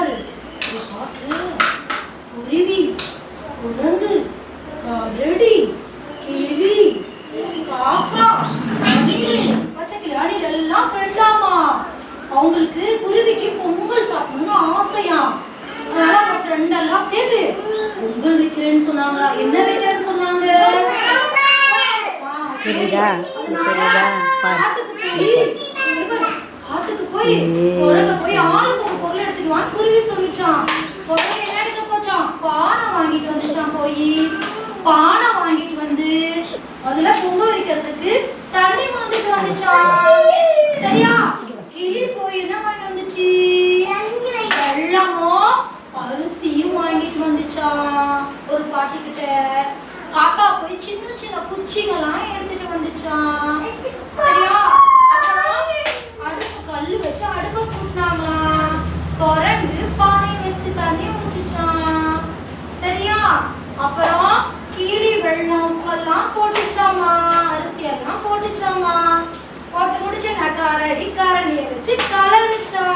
ஒரு காட்டுல குருவி குரங்கு கரடி கிளி காக்கா பச்சைக்கிளி பச்சைக்கிளி அணில் எல்லாம் ஃப்ரெண்டாமா அவங்களுக்கு குருவிக்கு பொங்கல் சாப்பிடணும்னு ஆசையா அதனால அவங்க ஃப்ரெண்ட் எல்லாம் சேர்ந்து பொங்கல் வைக்கிறேன்னு சொன்னாங்க என்ன வைக்கிறேன்னு சொன்னாங்க ஆ, சரி. தெரியுதா? தெரியுதா? பாரு. காட்டுக்கு போய் காட்டுக்கு போய் குரங்க போய் ஆளுக்கு ஒரு பொருள் எடுத்துட்டு வான்னு குருவி சொல்லிச்சான் குரங்கு என்ன எடுக்க போச்சான் பானை வாங்கிட்டு வந்துச்சான் போய் பானை வாங்கிட்டு வந்து அதுல பொங்க வைக்கிறதுக்கு தண்ணி வாங்கிட்டு வந்துச்சான் சரியா? கிளி போய் என்ன வாங்கிட்டு வந்துச்சு? வெள்ளமும் அரிசியும் வாங்கிட்டு வந்துச்சான் ஒரு பாட்டி கிட்ட காக்கா போய் சின்ன சின்ன குச்சிங்கெல்லாம் எடுத்துட்டு வந்துச்சான் சரியா அப்புறம் அடுப்பு கல்லு வச்சு அடுப்பை கூட்டினாங்களாம் குரங்கு பானை வச்சு தண்ணி ஊத்திச்சான் சரியா அப்புறம் கீழி வெள்ளம் எல்லாம் போட்டுச்சாமா அரிசி எல்லாம் போட்டு முடிச்சு நான் கரடி கரடியை வச்சு கலரிச்சா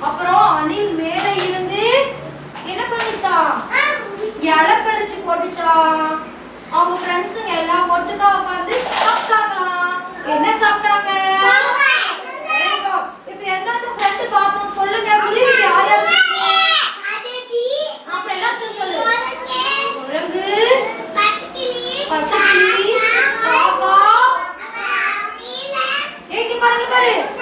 அப்புறம் அணில் மேல இருந்து என்ன பண்ணுச்சா இலை பறிச்சு போட்டுச்சா அவங்க ஃப்ரெண்ட்ஸுங்க எல்லாம் ஒட்டுக்கா உட்காந்து காக்கா